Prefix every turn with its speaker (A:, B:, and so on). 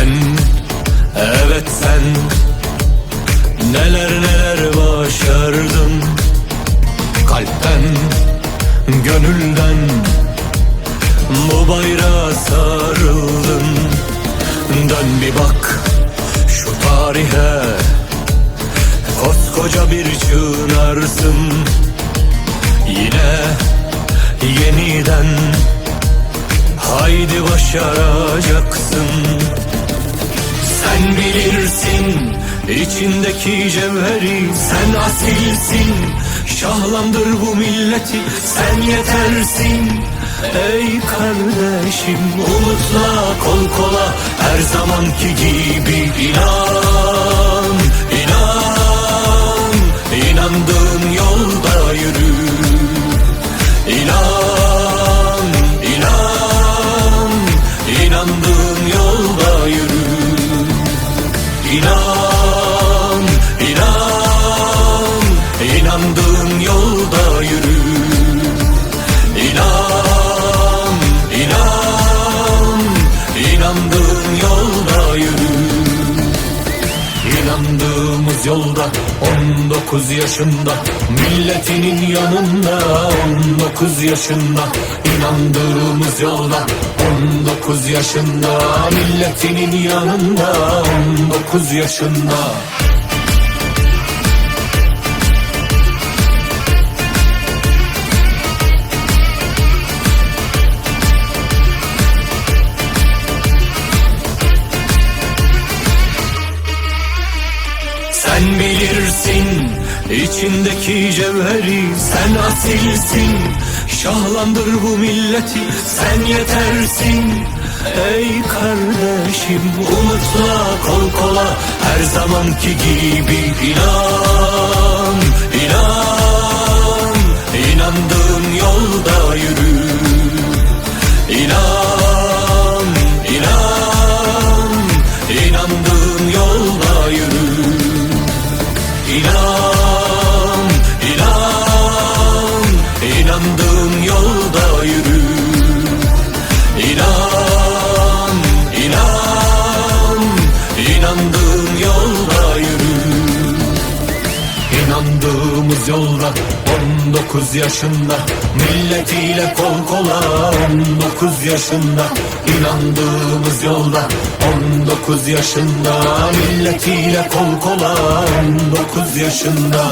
A: Sen, evet sen. Neler neler başardın? Kalpten, gönülden Bu bayrağa sarıldın. Dön bir bak şu tarihe. Koskoca bir çınarsın Yine yeniden Haydi başaracaksın. Sen bilirsin içindeki cevheri Sen asilsin. Şahlandır bu milleti Sen yetersin. Ey kardeşim Umutla kol kola Her zamanki gibi İnandığımız yolda 19 yaşında Milletinin yanında 19 yaşında. İnandığımız yolda 19 yaşında Milletinin yanında 19 yaşında bilirsin içindeki cevheri Sen asilsin. Şahlandır bu milleti Sen yetersin. Ey kardeşim Umutla kol kola Her zamanki gibi inan inan. İnandığın İnandığımız yolda 19 yaşında. Milletiyle kol kola 19 yaşında. İnandığımız yolda 19 yaşında. Milletiyle kol kola 19 yaşında